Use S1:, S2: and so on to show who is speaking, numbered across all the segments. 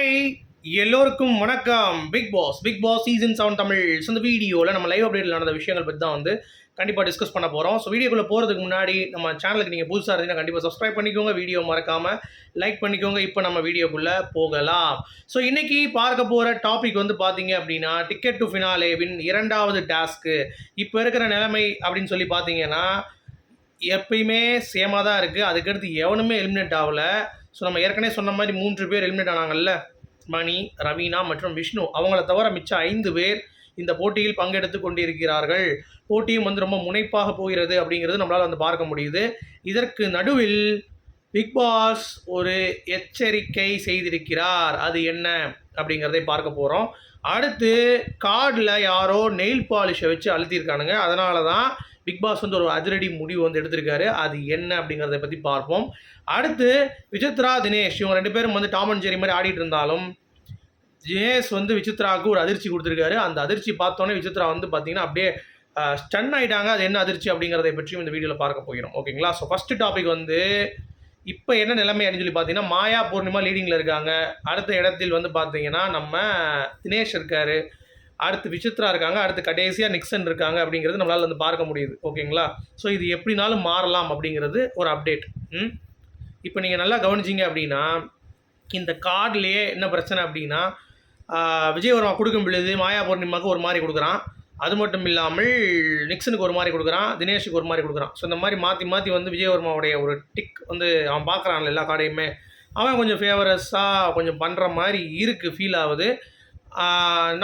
S1: Hi. எல்லோருக்கும் வணக்கம். Big boss big boss season seven Tamil. இந்த வீடியோவில் நம்ம லைவ் அப்டேட்டில் நடந்த விஷயங்கள் பற்றி தான் வந்து கண்டிப்பாக டிஸ்கஸ் பண்ண போகிறோம் ஸோ வீடியோக்குள்ளே போகிறதுக்கு முன்னாடி நம்ம சேனலுக்கு நீங்கள் புதுசாக இருந்தீங்கன்னா கண்டிப்பாக சப்ஸ்கிரைப் பண்ணிக்கோங்க. வீடியோ மறக்காமல் லைக் பண்ணிக்கோங்க. இப்போ நம்ம வீடியோக்குள்ளே போகலாம். ஸோ இன்றைக்கி பார்க்க போகிற டாபிக் வந்து பார்த்தீங்க அப்படின்னா டிக்கெட் டு ஃபினாலேவின் இரண்டாவது டாஸ்க்கு இப்போ இருக்கிற நிலைமை அப்படின்னு சொல்லி பார்த்தீங்கன்னா எப்பயுமே சேமாக தான் இருக்குது அதுக்கடுத்து எவனுமே எலிமினேட் ஆகல. ஸோ நம்ம ஏற்கனவே சொன்ன மாதிரி மூன்று பேர் எலிமினேட் ஆனாங்கல்ல? மணி ரவீனா மற்றும் விஷ்ணு. அவங்கள தவிர மிச்சம் ஐந்து பேர் இந்த போட்டியில் பங்கெடுத்து கொண்டிருக்கிறார்கள். போட்டியும் வந்து ரொம்ப முனைப்பாக போகிறது அப்படிங்கிறது நம்மளால் வந்து பார்க்க முடியுது. இதற்கு நடுவில் பிக் பாஸ் ஒரு எச்சரிக்கை செய்திருக்கிறார். அது என்ன அப்படிங்கிறதை பார்க்க போகிறோம் அடுத்து கார்டில் யாரோ நெயில் பாலிஷை வச்சு அழுத்தியிருக்கானுங்க. அதனால தான் பிக் பாஸ் வந்து ஒரு அதிரடி முடிவு வந்து எடுத்திருக்காரு. அது என்ன அப்படிங்கிறத பற்றி பார்ப்போம். அடுத்து விசித்ரா தினேஷ். இவங்க ரெண்டு பேரும் வந்து டாம் அண்ட் ஜெரி மாதிரி ஆடிட்டு இருந்தாலும் தினேஷ் வந்து விசித்ராவுக்கு ஒரு அதிர்ச்சி கொடுத்துருக்காரு. அந்த அதிர்ச்சி பார்த்தோன்னே விசித்ரா வந்து பார்த்தீங்கன்னா அப்படியே ஸ்டன் ஆகிட்டாங்க அது என்ன அதிர்ச்சி அப்படிங்கிறத பற்றியும் இந்த வீடியோவில் பார்க்க போகிறோம். ஓகேங்களா? ஸோ ஃபஸ்ட்டு டாபிக் வந்து இப்போ என்ன நிலைமை அப்படின்னு சொல்லி பார்த்தீங்கன்னா மாயா பூர்ணிமா லீடிங்கில் இருக்காங்க. அடுத்த இடத்தில் வந்து பார்த்தீங்கன்னா நம்ம தினேஷ் இருக்கார். அடுத்து விசித்ரா இருக்காங்க அடுத்து கடைசியாக நிக்சன் இருக்காங்க அப்படிங்கிறது நம்மளால் வந்து பார்க்க முடியுது. ஓகேங்களா? ஸோ இது எப்படினாலும் மாறலாம் அப்படிங்கிறது ஒரு அப்டேட். ம்? இப்போ நீங்கள் நல்லா கவனிச்சிங்க அப்படின்னா இந்த கார்ட்லேயே என்ன பிரச்சனை அப்படின்னா விஜயவர்மா கொடுக்கும் பொழுது மாயா பூர்ணிமாவுக்கு ஒரு மாதிரி கொடுக்குறான். அது மட்டும் இல்லாமல் நிக்சனுக்கு ஒரு மாதிரி கொடுக்குறான் தினேஷுக்கு ஒரு மாதிரி கொடுக்குறான். ஸோ இந்த மாதிரி மாற்றி மாற்றி வந்து விஜயவர்மாவுடைய ஒரு டிக் வந்து அவன் பார்க்குறான்ல எல்லா கார்டையுமே அவன் கொஞ்சம் ஃபேவரஸாக கொஞ்சம் பண்ணுற மாதிரி இருக்குது ஃபீல் ஆகுது.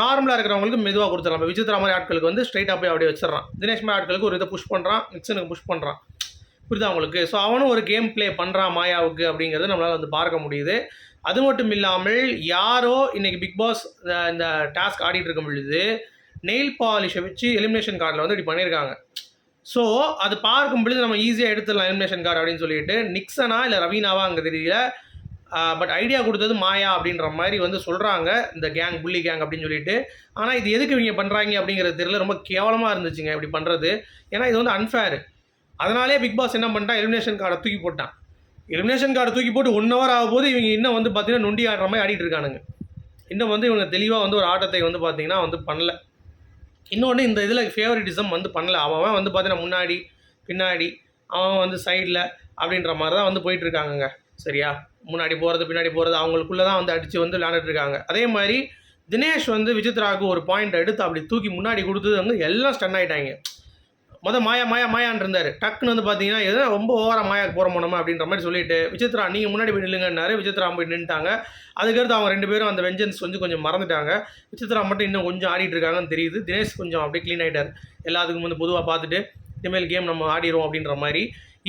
S1: நார்மலாக இருக்கிறவங்களுக்கு மெதுவாக கொடுத்துடலாம். இப்போ விசித்ரா மாதிரி ஆட்களுக்கு வந்து ஸ்ட்ரைட்டாக போய் அப்படியே வச்சிடறான். தினேஷ் மாதிரி ஆட்களுக்கு ஒரு இதை புஷ் பண்ணுறான் நிக்சனுக்கு புஷ் பண்ணுறான் புரியுதா அவங்களுக்கு ஸோ அவனும் ஒரு கேம் ப்ளே பண்ணுறான் மாயாவுக்கு அப்படிங்கிறது நம்மளால் வந்து பார்க்க முடியுது. அது மட்டும் இல்லாமல் யாரோ இன்னைக்கு பிக் பாஸ் இந்த டாஸ்க் ஆடிட்டு இருக்கும் பொழுது நெயில் பாலிஷை வச்சு எலிமினேஷன் கார்டில் வந்து இப்படி பண்ணியிருக்காங்க ஸோ அது பார்க்கும் பொழுது நம்ம ஈஸியாக எடுத்துடலாம் எலிமினேஷன் கார்டு அப்படின்னு சொல்லிட்டு நிக்சனா இல்லை ரவீனாவா அங்கே தெரியல பட் ஐடியா கொடுத்தது மாயா அப்படின்ற மாதிரி வந்து சொல்கிறாங்க இந்த கேங் புள்ளி கேங் அப்படின்னு சொல்லிட்டு. ஆனால் இது எதுக்கு இவங்க பண்ணுறாங்க அப்படிங்கிறது தெரியல. ரொம்ப கேவலமாக இருந்துச்சுங்க இப்படி பண்ணுறது ஏன்னா இது வந்து அன்ஃபேர் அதனாலே பிக் பாஸ் என்ன பண்ணிட்டான்? எலிமினேஷன் கார்டை தூக்கி போட்டான். எலிமினேஷன் கார்டை தூக்கி போட்டு ஒன் ஹவர் ஆகும் போது இவங்க இன்னும் வந்து பார்த்தீங்கன்னா நொண்டி ஆடுற மாதிரி ஆடிட்டு இருக்கானுங்க. இன்னும் வந்து இவங்க தெளிவாக வந்து ஒரு ஆட்டத்தை வந்து பார்த்தீங்கன்னா வந்து பண்ணல. இன்னொன்று இந்த இதில் ஃபேவரட்டிசம் வந்து பண்ணல. அவன் அவன் வந்து பார்த்தீங்கன்னா முன்னாடி பின்னாடி அவன் வந்து சைடில் அப்படின்ற மாதிரி தான் வந்து போயிட்டுருக்காங்கங்க சரியா? முன்னாடி போகிறது பின்னாடி போகிறது அவங்களுக்குள்ளே தான் வந்து அடித்து வந்து விளையாண்டுட்டு இருக்காங்க அதே மாதிரி தினேஷ் வந்து விஜித்ராவுக்கு ஒரு பாயிண்ட் எடுத்து அப்படி தூக்கி முன்னாடி கொடுத்தது வந்து எல்லாம் ஸ்டன் ஆகிட்டாங்க மொதல் மாயா மாயா மாயான் இருந்தார். டக்குன்னு வந்து பார்த்தீங்கன்னா எதோ ரொம்ப ஓவராக மாயாக்கு போகிற போனோமா அப்படின்ற மாதிரி சொல்லிட்டு விசித்ரா நீங்கள் முன்னாடி போய் நில்லுங்கன்னாரு. விசித்ரா போய் நின்றுட்டாங்க அதுக்கடுத்து அவங்க ரெண்டு பேரும் அந்த வெஞ்சன்ஸ் வந்து கொஞ்சம் மறந்துட்டாங்க. விசித்ரா மட்டும் இன்னும் கொஞ்சம் ஆடிட்டு இருக்காங்கன்னு தெரியுது. தினேஷ் கொஞ்சம் அப்படியே க்ளீன் ஆகிட்டார் எல்லாத்துக்கும் வந்து பொதுவாக பார்த்துட்டு இனிமேல் கேம் நம்ம ஆடிடுவோம் அப்படின்ற மாதிரி.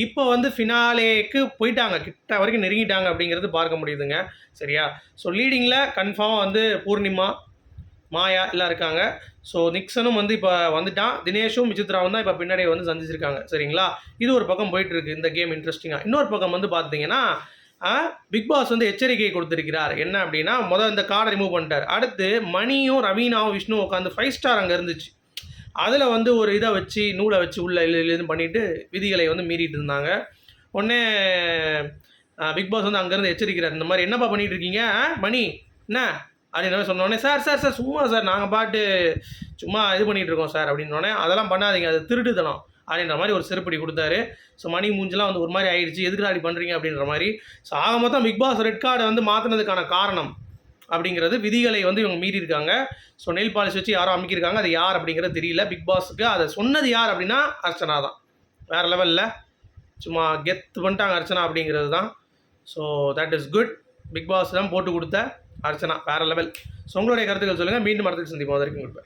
S1: இப்போ வந்து ஃபினாலேக்கு போயிட்டாங்க. கிட்ட வரைக்கும் நெருங்கிட்டாங்க அப்படிங்கிறது பார்க்க முடியுதுங்க. சரியா? ஸோ லீடிங்கில் கன்ஃபார்மாக வந்து பூர்ணிமா மாயா எல்லாம் இருக்காங்க. ஸோ நிக்சனும் வந்து இப்போ வந்துட்டான். தினேஷும் விசித்ராவும் தான் இப்போ பின்னாடி வந்து சந்திச்சிருக்காங்க. சரிங்களா? இது ஒரு பக்கம் போயிட்டு இருக்கு இந்த கேம் இன்ட்ரெஸ்டிங்காக இன்னொரு பக்கம் வந்து பார்த்தீங்கன்னா பிக் பாஸ் வந்து எச்சரிக்கை கொடுத்துருக்கிறார். என்ன அப்படின்னா முதல் இந்த கார்டை ரிமூவ் பண்ணிட்டார். அடுத்து மணியும் ரவீனாவும் விஷ்ணு உட்காந்து ஃபைவ் ஸ்டார் அங்கே இருந்துச்சு. அதில் வந்து ஒரு இதை வச்சு நூலை வச்சு உள்ள இது பண்ணிட்டு விதிகளை வந்து மீறிட்டு இருந்தாங்க. உடனே பிக் பாஸ் வந்து அங்கேருந்து எச்சரிக்கிறார். இந்த மாதிரி என்னப்பா பண்ணிகிட்டு இருக்கீங்க? மணி என்ன? அப்படின்னு சொன்னோடனே சார் சார் சார் சும்மா சார் நாங்கள் பாட்டு சும்மா இது பண்ணிட்டு இருக்கோம் சார் அப்படின்னோடனே அதெல்லாம் பண்ணாதீங்க அது திருட்டுத்தனம் அப்படின்ற மாதிரி ஒரு செருப்படி கொடுத்தாரு. ஸோ மணி மூஞ்செலாம் வந்து ஒரு மாதிரி ஆயிடுச்சு. எதுக்கு அப்படி பண்ணுறீங்க அப்படின்ற மாதிரி. ஸோ ஆக மொத்தம் பிக் பாஸ் ரெட் கார்டை வந்து மாற்றினதுக்கான காரணம் அப்படிங்கிறது விதிகளை வந்து இவங்க மீறி இருக்காங்க ஸோ நெயில் பாலிஷ் வச்சு யாரோ அமைக்கிருக்காங்க அது யார் அப்படிங்கிறது தெரியல. பிக் பாஸுக்கு அதை சொன்னது யார் அப்படின்னா அர்ச்சனா தான். வேறு லெவலில் சும்மா கெத்து பண்ணிட்டாங்க அர்ச்சனா அப்படிங்கிறது தான். So that is good big boss தான் போட்டு கொடுத்த அர்ச்சனா. வேறு லெவல் ஸோ உங்களுடைய கருத்துக்கள் சொல்லுங்கள் மீண்டும் மரத்துக்கு சந்திப்போம். வரைக்கும் கொடுப்பேன்